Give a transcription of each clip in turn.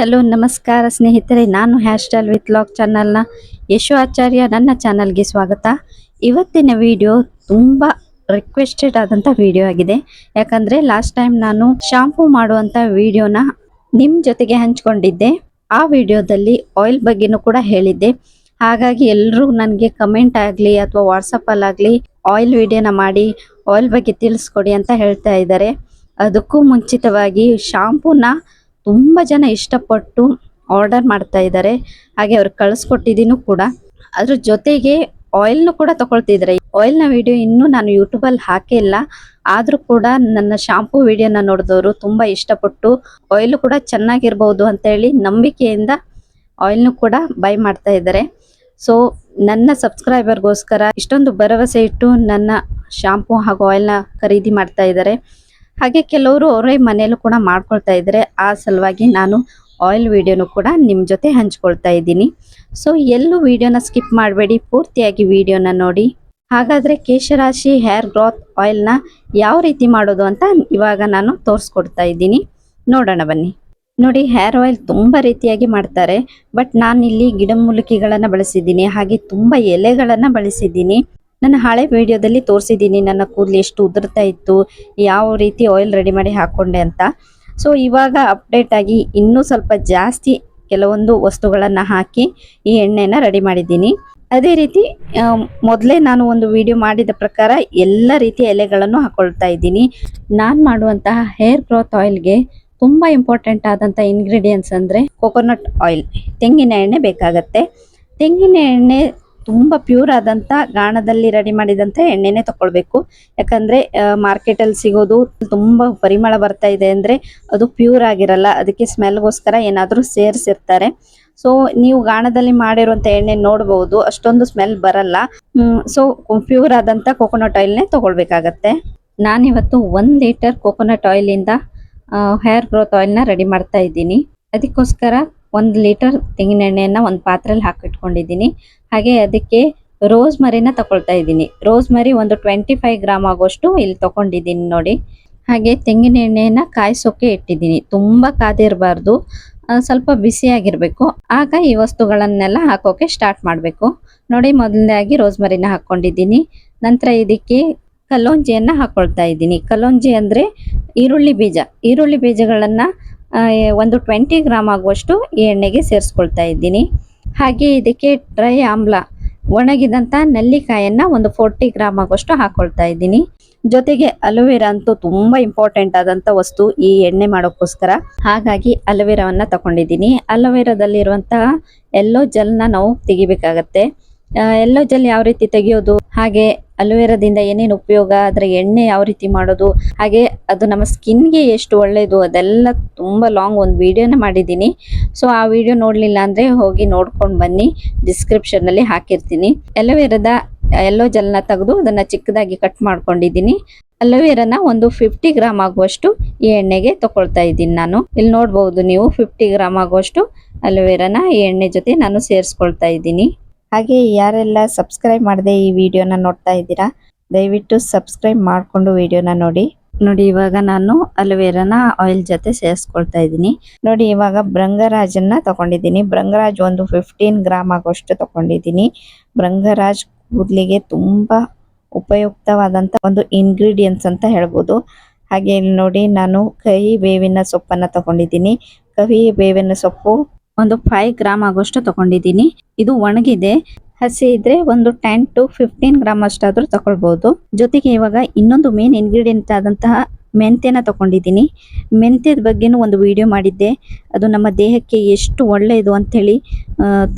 Hello, ನಮಸ್ಕಾರ ಸ್ನೇಹಿತರೆ. ನಾನು ಹ್ಯಾರ್ ಸ್ಟೈಲ್ ವಿತ್ ಲಾಗ್ ಚಾನಲ್ನ ಯಶು ಆಚಾರ್ಯ. ನನ್ನ ಚಾನಲ್ಗೆ ಸ್ವಾಗತ. ಇವತ್ತಿನ ವಿಡಿಯೋ ತುಂಬ ರಿಕ್ವೆಸ್ಟೆಡ್ ಆದಂಥ ವಿಡಿಯೋ ಆಗಿದೆ. ಯಾಕಂದರೆ ಲಾಸ್ಟ್ ಟೈಮ್ ನಾನು ಶಾಂಪೂ ಮಾಡುವಂಥ ವಿಡಿಯೋನ ನಿಮ್ಮ ಜೊತೆಗೆ ಹಂಚ್ಕೊಂಡಿದ್ದೆ. ಆ ವಿಡಿಯೋದಲ್ಲಿ ಆಯಿಲ್ ಬಗ್ಗೆನೂ ಕೂಡ ಹೇಳಿದ್ದೆ. ಹಾಗಾಗಿ ಎಲ್ಲರೂ ನನಗೆ ಕಮೆಂಟ್ ಆಗಲಿ ಅಥವಾ ವಾಟ್ಸಪ್ಪಲ್ಲಾಗಲಿ ಆಯಿಲ್ ವಿಡಿಯೋನ ಮಾಡಿ ಆಯಿಲ್ ಬಗ್ಗೆ ತಿಳಿಸ್ಕೊಡಿ ಅಂತ ಹೇಳ್ತಾ ಇದ್ದಾರೆ. ಅದಕ್ಕೂ ಮುಂಚಿತವಾಗಿ ಶಾಂಪೂನ ತುಂಬ ಜನ ಇಷ್ಟಪಟ್ಟು ಆರ್ಡರ್ ಮಾಡ್ತಾ ಇದ್ದಾರೆ ಹಾಗೆ ಅವ್ರಿಗೆ ಕಳಿಸ್ಕೊಟ್ಟಿದ್ದೀನಿ ಕೂಡ. ಅದ್ರ ಜೊತೆಗೆ ಆಯಿಲ್ನು ಕೂಡ ತಗೊಳ್ತಿದ್ದಾರೆ ಆಯಿಲ್ನ ವಿಡಿಯೋ ಇನ್ನೂ ನಾನು ಯೂಟ್ಯೂಬಲ್ಲಿ ಹಾಕಿಲ್ಲ. ಆದರೂ ಕೂಡ ನನ್ನ ಶಾಂಪೂ ವಿಡಿಯೋನ ನೋಡಿದವರು ತುಂಬ ಇಷ್ಟಪಟ್ಟು ಆಯಿಲು ಕೂಡ ಚೆನ್ನಾಗಿರ್ಬೋದು ಅಂತೇಳಿ ನಂಬಿಕೆಯಿಂದ ಆಯಿಲ್ನು ಕೂಡ ಬೈ ಮಾಡ್ತಾ ಇದ್ದಾರೆ ಸೊ ನನ್ನ ಸಬ್ಸ್ಕ್ರೈಬರ್ಗೋಸ್ಕರ ಇಷ್ಟೊಂದು ಭರವಸೆ ಇಟ್ಟು ನನ್ನ ಶಾಂಪೂ ಹಾಗೂ ಆಯಿಲ್ನ ಖರೀದಿ ಮಾಡ್ತಾ ಇದ್ದಾರೆ ಹಾಗೆ ಕೆಲವರು ಅವರೇ ಮನೆಯಲ್ಲೂ ಕೂಡ ಮಾಡ್ಕೊಳ್ತಾ ಇದ್ದಾರೆ ಆ ಸಲುವಾಗಿ ನಾನು ಆಯಿಲ್ ವಿಡಿಯೋನು ಕೂಡ ನಿಮ್ಮ ಜೊತೆ ಹಂಚ್ಕೊಳ್ತಾ ಇದ್ದೀನಿ. ಸೊ ಎಲ್ಲೂ ವಿಡಿಯೋನ ಸ್ಕಿಪ್ ಮಾಡಬೇಡಿ, ಪೂರ್ತಿಯಾಗಿ ವಿಡಿಯೋನ ನೋಡಿ. ಹಾಗಾದರೆ ಕೇಶರಾಶಿ ಹೇರ್ ಗ್ರೋತ್ ಆಯಿಲ್ನ ಯಾವ ರೀತಿ ಮಾಡೋದು ಅಂತ ಇವಾಗ ನಾನು ತೋರಿಸ್ಕೊಡ್ತಾ ಇದ್ದೀನಿ. ನೋಡೋಣ ಬನ್ನಿ. ನೋಡಿ ಹೇರ್ ಆಯಿಲ್ ತುಂಬ ರೀತಿಯಾಗಿ ಮಾಡ್ತಾರೆ, ಬಟ್ ನಾನು ಇಲ್ಲಿ ಗಿಡಮೂಲಿಕೆಗಳನ್ನು ಬಳಸಿದ್ದೀನಿ, ಹಾಗೆ ತುಂಬ ಎಲೆಗಳನ್ನು ಬಳಸಿದ್ದೀನಿ. ನನ್ನ ಹಳೆ ವಿಡಿಯೋದಲ್ಲಿ ತೋರಿಸಿದ್ದೀನಿ, ನನ್ನ ಕೂದಲು ಎಷ್ಟು ಉದುರ್ತಾ ಇತ್ತು, ಯಾವ ರೀತಿ ಆಯಿಲ್ ರೆಡಿ ಮಾಡಿ ಹಾಕ್ಕೊಂಡೆ ಅಂತ. ಸೊ ಇವಾಗ ಅಪ್ಡೇಟ್ ಆಗಿ ಇನ್ನೂ ಸ್ವಲ್ಪ ಜಾಸ್ತಿ ಕೆಲವೊಂದು ವಸ್ತುಗಳನ್ನು ಹಾಕಿ ಈ ಎಣ್ಣೆನ ರೆಡಿ ಮಾಡಿದ್ದೀನಿ. ಅದೇ ರೀತಿ ಮೊದಲೇ ನಾನು ಒಂದು ವಿಡಿಯೋ ಮಾಡಿದ ಪ್ರಕಾರ ಎಲ್ಲ ರೀತಿಯ ಎಲೆಗಳನ್ನು ಹಾಕೊಳ್ತಾ ಇದ್ದೀನಿ. ನಾನು ಮಾಡುವಂತಹ ಹೇರ್ ಗ್ರೋತ್ ಆಯಿಲ್ಗೆ ತುಂಬ ಇಂಪಾರ್ಟೆಂಟ್ ಆದಂಥ ಇಂಗ್ರೀಡಿಯೆಂಟ್ಸ್ ಅಂದರೆ ಕೊಕೊನಟ್ ಆಯಿಲ್ ತೆಂಗಿನ ಎಣ್ಣೆ ಬೇಕಾಗತ್ತೆ. ತೆಂಗಿನ ಎಣ್ಣೆ ತುಂಬ ಪ್ಯೂರ್ ಆದಂಥ ಗಾಣದಲ್ಲಿ ರೆಡಿ ಮಾಡಿದಂಥ ಎಣ್ಣೆನೇ ತಗೊಳ್ಬೇಕು ಯಾಕಂದರೆ ಮಾರ್ಕೆಟಲ್ಲಿ ಸಿಗೋದು ತುಂಬ ಪರಿಮಳ ಬರ್ತಾ ಇದೆ ಅಂದರೆ ಅದು ಪ್ಯೂರ್ ಆಗಿರಲ್ಲ. ಅದಕ್ಕೆ ಸ್ಮೆಲ್ಗೋಸ್ಕರ ಏನಾದರೂ ಸೇರಿಸಿರ್ತಾರೆ. ಸೊ ನೀವು ಗಾಣದಲ್ಲಿ ಮಾಡಿರುವಂಥ ಎಣ್ಣೆ ನೋಡ್ಬೋದು. ಅಷ್ಟೊಂದು ಸ್ಮೆಲ್ ಬರಲ್ಲ. ಸೊ ಪ್ಯೂರ್ ಆದಂಥ ಕೊಕೊನಟ್ ಆಯಿಲ್ನೇ ತಗೊಳ್ಬೇಕಾಗತ್ತೆ. ನಾನಿವತ್ತು ಒಂದು ಲೀಟರ್ ಕೊಕೊನಟ್ ಆಯಿಲಿಂದ ಹೇರ್ ಗ್ರೋತ್ ಆಯಿಲ್ನ ರೆಡಿ ಮಾಡ್ತಾ ಇದ್ದೀನಿ. ಅದಕ್ಕೋಸ್ಕರ ಒಂದು ಲೀಟರ್ ತೆಂಗಿನ ಎಣ್ಣೆಯನ್ನು ಒಂದು ಪಾತ್ರೆಯಲ್ಲಿ ಹಾಕಿಟ್ಕೊಂಡಿದ್ದೀನಿ. ಹಾಗೆ ಅದಕ್ಕೆ ರೋಸ್ ಮರಿನ ತಗೊಳ್ತಾ ಇದ್ದೀನಿ. ರೋಸ್ ಮರಿ ಒಂದು ಟ್ವೆಂಟಿ ಫೈವ್ ಗ್ರಾಮ್ ಆಗೋಷ್ಟು ಇಲ್ಲಿ ತಗೊಂಡಿದ್ದೀನಿ ನೋಡಿ. ಹಾಗೆ ತೆಂಗಿನ ಎಣ್ಣೆಯನ್ನು ಕಾಯಿಸೋಕೆ ಇಟ್ಟಿದ್ದೀನಿ. ತುಂಬ ಕಾದಿರಬಾರ್ದು ಸ್ವಲ್ಪ ಬಿಸಿಯಾಗಿರಬೇಕು ಆಗ ಈ ವಸ್ತುಗಳನ್ನೆಲ್ಲ ಹಾಕೋಕೆ ಸ್ಟಾರ್ಟ್ ಮಾಡಬೇಕು. ನೋಡಿ, ಮೊದಲನೇದಾಗಿ ರೋಸ್ ಮರಿನ ಹಾಕ್ಕೊಂಡಿದ್ದೀನಿ ನಂತರ ಇದಕ್ಕೆ ಕಲ್ಲೊಂಜಿಯನ್ನು ಹಾಕ್ಕೊಳ್ತಾ ಇದ್ದೀನಿ. ಕಲ್ಲೊಂಜಿ ಅಂದರೆ ಈರುಳ್ಳಿ ಬೀಜ. ಈರುಳ್ಳಿ ಬೀಜಗಳನ್ನು ಒಂದು ಟ್ವೆಂಟಿ ಗ್ರಾಮ್ ಆಗುವಷ್ಟು ಈ ಎಣ್ಣೆಗೆ ಸೇರಿಸ್ಕೊಳ್ತಾ ಇದ್ದೀನಿ. ಹಾಗೆ ಇದಕ್ಕೆ ಡ್ರೈ ಆಮ್ಲ ಒಣಗಿದಂಥ ನೆಲ್ಲಿಕಾಯನ್ನು ಒಂದು ಫೋರ್ಟಿ ಗ್ರಾಮ್ ಆಗುವಷ್ಟು ಹಾಕೊಳ್ತಾ ಇದ್ದೀನಿ. ಜೊತೆಗೆ ಅಲೋವೆರಾ ಅಂತೂ ತುಂಬ ಇಂಪಾರ್ಟೆಂಟ್ ಆದಂಥ ವಸ್ತು ಈ ಎಣ್ಣೆ ಮಾಡೋಕ್ಕೋಸ್ಕರ. ಹಾಗಾಗಿ ಅಲೋವೆರಾವನ್ನು ತಗೊಂಡಿದ್ದೀನಿ. ಅಲೋವೆರಾದಲ್ಲಿರುವಂತಹ ಎಲ್ಲೋ ಜೆಲ್ನ ನಾವು ತೆಗಿಬೇಕಾಗತ್ತೆ. ಎಲ್ಲೋ ಜೆಲ್ ಯಾವ ರೀತಿ ತೆಗೆಯೋದು? ಹಾಗೆ ಅಲೋವೆರಾದಿಂದ ಏನೇನು ಉಪಯೋಗ, ಅದರ ಎಣ್ಣೆ ಯಾವ ರೀತಿ ಮಾಡೋದು, ಹಾಗೆ ಅದು ನಮ್ಮ ಸ್ಕಿನ್ಗೆ ಎಷ್ಟು ಒಳ್ಳೆಯದು ಅದೆಲ್ಲ ತುಂಬ ಲಾಂಗ್ ಒಂದು ವಿಡಿಯೋನ ಮಾಡಿದ್ದೀನಿ. ಸೊ ಆ ವಿಡಿಯೋ ನೋಡಲಿಲ್ಲ ಅಂದರೆ ಹೋಗಿ ನೋಡ್ಕೊಂಡು ಬನ್ನಿ ಡಿಸ್ಕ್ರಿಪ್ಷನ್ನಲ್ಲಿ ಹಾಕಿರ್ತೀನಿ. ಅಲೋವೆರಾದ ಎಲ್ಲೋ ಜಲ್ನ ತೆಗೆದು ಅದನ್ನು ಚಿಕ್ಕದಾಗಿ ಕಟ್ ಮಾಡ್ಕೊಂಡಿದ್ದೀನಿ. ಅಲೋವೆರಾನ ಒಂದು ಫಿಫ್ಟಿ ಗ್ರಾಮ್ ಆಗುವಷ್ಟು ಈ ಎಣ್ಣೆಗೆ ತಗೊಳ್ತಾ ಇದ್ದೀನಿ ನಾನು. ಇಲ್ಲಿ ನೋಡ್ಬೋದು ನೀವು ಫಿಫ್ಟಿ ಗ್ರಾಮ್ ಆಗುವಷ್ಟು ಅಲೋವೆರಾನ ಈ ಎಣ್ಣೆ ಜೊತೆ ನಾನು ಸೇರಿಸ್ಕೊಳ್ತಾ ಇದ್ದೀನಿ. ಹಾಗೆ ಯಾರೆಲ್ಲ ಸಬ್ಸ್ಕ್ರೈಬ್ ಮಾಡದೆ ಈ ವಿಡಿಯೋನ ನೋಡ್ತಾ ಇದ್ದೀರಾ ದಯವಿಟ್ಟು ಸಬ್ಸ್ಕ್ರೈಬ್ ಮಾಡಿಕೊಂಡು ವಿಡಿಯೋನ ನೋಡಿ. ನೋಡಿ ಇವಾಗ ನಾನು ಅಲೋವೆರಾನ ಆಯಿಲ್ ಜೊತೆ ಸೇರಿಸ್ಕೊಳ್ತಾ ಇದ್ದೀನಿ. ನೋಡಿ ಇವಾಗ ಭೃಂಗರಾಜನ್ನ ತಗೊಂಡಿದ್ದೀನಿ. ಭೃಂಗರಾಜ್ ಒಂದು ಫಿಫ್ಟೀನ್ ಗ್ರಾಮ್ ಆಗೋಷ್ಟು ತಗೊಂಡಿದ್ದೀನಿ. ಭೃಂಗರಾಜ್ ಕೂದಲಿಗೆ ತುಂಬ ಉಪಯುಕ್ತವಾದಂಥ ಒಂದು ಇಂಗ್ರೀಡಿಯೆಂಟ್ಸ್ ಅಂತ ಹೇಳ್ಬೋದು. ಹಾಗೆ ಇಲ್ಲಿ ನೋಡಿ ನಾನು ಕಹಿ ಬೇವಿನ ಸೊಪ್ಪನ್ನು ತಗೊಂಡಿದ್ದೀನಿ. ಕಹಿ ಬೇವಿನ ಸೊಪ್ಪು ಒಂದು ಫೈವ್ ಗ್ರಾಮ್ ಆಗೋಷ್ಟು ತಗೊಂಡಿದ್ದೀನಿ. ಇದು ಒಣಗಿದೆ. ಹಸಿ ಇದ್ರೆ ಒಂದು ಟೆನ್ ಟು ಫಿಫ್ಟೀನ್ ಗ್ರಾಮ್ ಅಷ್ಟಾದ್ರೂ ತಗೊಳ್ಬಹುದು ಜೊತೆಗೆ ಇವಾಗ ಇನ್ನೊಂದು ಮೇನ್ ಇಂಗ್ರೀಡಿಯೆಂಟ್ ಆದಂತಹ ಮೆಂತ್ಯನ ತಗೊಂಡಿದ್ದೀನಿ. ಮೆಂತ್ಯದ ಬಗ್ಗೆನೂ ಒಂದು ವಿಡಿಯೋ ಮಾಡಿದ್ದೆ. ಅದು ನಮ್ಮ ದೇಹಕ್ಕೆ ಎಷ್ಟು ಒಳ್ಳೆಯದು ಅಂಥೇಳಿ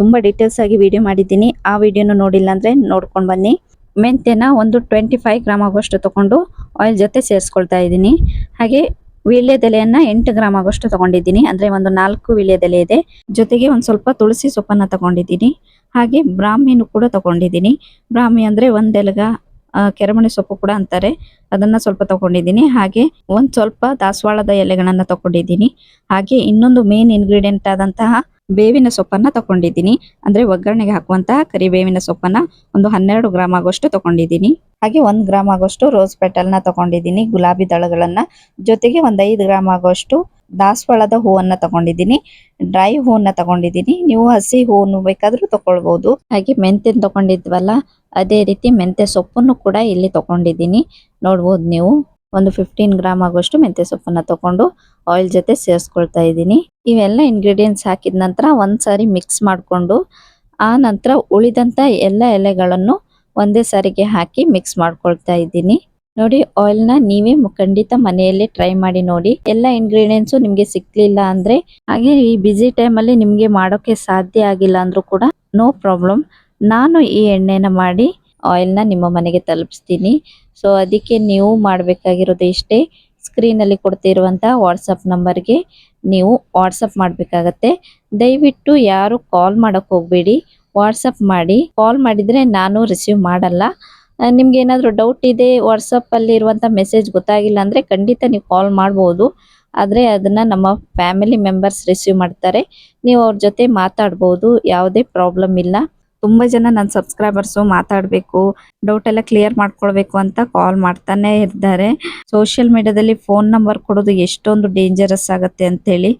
ತುಂಬ ಡೀಟೇಲ್ಸ್ ಆಗಿ ವಿಡಿಯೋ ಮಾಡಿದ್ದೀನಿ. ಆ ವಿಡಿಯೋನು ನೋಡಿಲ್ಲ ಅಂದರೆ ನೋಡ್ಕೊಂಡು ಬನ್ನಿ. ಮೆಂತ್ಯನ ಒಂದು ಟ್ವೆಂಟಿ ಫೈವ್ ಗ್ರಾಮ್ ಆಗುವಷ್ಟು ತಗೊಂಡು ಆಯಿಲ್ ಜೊತೆ ಸೇರಿಸ್ಕೊಳ್ತಾ ಇದ್ದೀನಿ. ಹಾಗೆ ವೀಳ್ಯದೆಲೆಯನ್ನ ಎಂಟು ಗ್ರಾಮ್ ಆಗೋಷ್ಟು ತಗೊಂಡಿದ್ದೀನಿ. ಅಂದ್ರೆ ಒಂದು ನಾಲ್ಕು ವೀಳ್ಯದೆಲೆ ಇದೆ. ಜೊತೆಗೆ ಒಂದ್ ಸ್ವಲ್ಪ ತುಳಸಿ ಸೊಪ್ಪನ್ನ ತಗೊಂಡಿದ್ದೀನಿ. ಹಾಗೆ ಬ್ರಾಹ್ಮಿನೂ ಕೂಡ ತಗೊಂಡಿದ್ದೀನಿ. ಬ್ರಾಹ್ಮಿ ಅಂದ್ರೆ ಒಂದೆಲಗ ಕೆರೆಮಣೆ ಸೊಪ್ಪು ಕೂಡ ಅಂತಾರೆ. ಅದನ್ನ ಸ್ವಲ್ಪ ತಗೊಂಡಿದ್ದೀನಿ. ಹಾಗೆ ಒಂದ್ ಸ್ವಲ್ಪ ದಾಸವಾಳದ ಎಲೆಗಳನ್ನ ತಗೊಂಡಿದ್ದೀನಿ. ಹಾಗೆ ಇನ್ನೊಂದು ಮೇನ್ ಇಂಗ್ರೀಡಿಯೆಂಟ್ ಆದಂತಹ ಬೇವಿನ ಸೊಪ್ಪನ್ನ ತಗೊಂಡಿದ್ದೀನಿ. ಅಂದ್ರೆ ಒಗ್ಗರಣೆಗೆ ಹಾಕುವಂತಹ ಕರಿಬೇವಿನ ಸೊಪ್ಪನ್ನ ಒಂದು ಹನ್ನೆರಡು ಗ್ರಾಮ್ ಆಗೋಷ್ಟು ತಗೊಂಡಿದ್ದೀನಿ. ಹಾಗೆ ಒಂದ್ ಗ್ರಾಮ್ ಆಗೋಷ್ಟು ರೋಸ್ ಪೆಟಲ್ನ ತಗೊಂಡಿದ್ದೀನಿ. ಗುಲಾಬಿ ದಳಗಳನ್ನ. ಜೊತೆಗೆ ಒಂದ್ ಐದು ಗ್ರಾಮ್ ಆಗೋಷ್ಟು ದಾಸವಾಳದ ಹೂವನ್ನ ತಗೊಂಡಿದ್ದೀನಿ. ಡ್ರೈ ಹೂವನ್ನ ತಗೊಂಡಿದ್ದೀನಿ. ನೀವು ಹಸಿ ಹೂವನ್ನು ಬೇಕಾದರೂ ತಗೊಳ್ಬಹುದು ಹಾಗೆ ಮೆಂತ್ಯನ್ ತಗೊಂಡಿದ್ವಲ್ಲ, ಅದೇ ರೀತಿ ಮೆಂತ್ಯ ಸೊಪ್ಪನ್ನು ಕೂಡ ಇಲ್ಲಿ ತಗೊಂಡಿದ್ದೀನಿ. ನೋಡ್ಬೋದು ನೀವು. ಒಂದು ಫಿಫ್ಟೀನ್ ಗ್ರಾಮ್ ಆಗುವಷ್ಟು ಮೆಂತ್ಯ ಸೊಪ್ಪನ್ನ ತಗೊಂಡು ಆಯಿಲ್ ಜೊತೆ ಸೇರಿಸ್ಕೊಳ್ತಾ ಇದ್ದೀನಿ. ಇವೆಲ್ಲ ಇಂಗ್ರೀಡಿಯೆಂಟ್ಸ್ ಹಾಕಿದ ನಂತರ ಒಂದ್ಸಾರಿ ಮಿಕ್ಸ್ ಮಾಡಿಕೊಂಡು, ಆ ನಂತರ ಉಳಿದಂತ ಎಲ್ಲ ಎಲೆಗಳನ್ನು ಒಂದೇ ಸಾರಿಗೆ ಹಾಕಿ ಮಿಕ್ಸ್ ಮಾಡ್ಕೊಳ್ತಾ ಇದ್ದೀನಿ. ನೋಡಿ ಆಯಿಲ್ನ ನೀವೇ ಖಂಡಿತ ಮನೆಯಲ್ಲಿ ಟ್ರೈ ಮಾಡಿ ನೋಡಿ. ಎಲ್ಲ ಇಂಗ್ರೀಡಿಯೆಂಟ್ಸು ನಿಮಗೆ ಸಿಕ್ಲಿಲ್ಲ ಅಂದ್ರೆ, ಹಾಗೆ ಈ ಬಿಸಿ ಟೈಮಲ್ಲಿ ನಿಮಗೆ ಮಾಡೋಕೆ ಸಾಧ್ಯ ಆಗಿಲ್ಲ ಅಂದರೂ ಕೂಡ ನೋ ಪ್ರಾಬ್ಲಮ್ ನಾನು ಈ ಎಣ್ಣೆನ ಮಾಡಿ ಆಯಿಲ್ನ ನಿಮ್ಮ ಮನೆಗೆ ತಲುಪಿಸ್ತೀನಿ. ಸೊ ಅದಕ್ಕೆ ನೀವು ಮಾಡಬೇಕಾಗಿರೋದು ಇಷ್ಟೇ. ಸ್ಕ್ರೀನಲ್ಲಿ ಕೊಡ್ತಿರುವಂಥ ವಾಟ್ಸಪ್ ನಂಬರ್ಗೆ ನೀವು ವಾಟ್ಸಪ್ ಮಾಡಬೇಕಾಗತ್ತೆ. ದಯವಿಟ್ಟು ಯಾರು ಕಾಲ್ ಮಾಡಕ್ ಹೋಗಬೇಡಿ. ವಾಟ್ಸಪ್ ಮಾಡಿ. ಕಾಲ್ ಮಾಡಿದರೆ ನಾನು ರಿಸೀವ್ ಮಾಡಲ್ಲ. ನಿಮ್ಗೆ ಏನಾದರೂ ಡೌಟ್ ಇದೆ, ವಾಟ್ಸಪ್ಪಲ್ಲಿ ಇರುವಂಥ ಮೆಸೇಜ್ ಗೊತ್ತಾಗಿಲ್ಲ ಅಂದರೆ ಖಂಡಿತ ನೀವು ಕಾಲ್ ಮಾಡ್ಬೋದು. ಆದರೆ ಅದನ್ನು ನಮ್ಮ ಫ್ಯಾಮಿಲಿ ಮೆಂಬರ್ಸ್ ರಿಸೀವ್ ಮಾಡ್ತಾರೆ. ನೀವು ಅವ್ರ ಜೊತೆ ಮಾತಾಡ್ಬೋದು, ಯಾವುದೇ ಪ್ರಾಬ್ಲಮ್ ಇಲ್ಲ. ತುಂಬ ಜನ ನನ್ನ ಸಬ್ಸ್ಕ್ರೈಬರ್ಸು ಮಾತಾಡಬೇಕು ಡೌಟ್ ಎಲ್ಲ ಕ್ಲಿಯರ್ ಮಾಡ್ಕೊಳ್ಬೇಕು ಅಂತ ಕಾಲ್ ಮಾಡ್ತಾನೆ ಇದ್ದಾರೆ. ಸೋಷಿಯಲ್ ಮೀಡಿಯಾದಲ್ಲಿ ಫೋನ್ ನಂಬರ್ ಕೊಡೋದು ಎಷ್ಟೊಂದು ಡೇಂಜರಸ್ ಆಗುತ್ತೆ ಅಂತೇಳಿ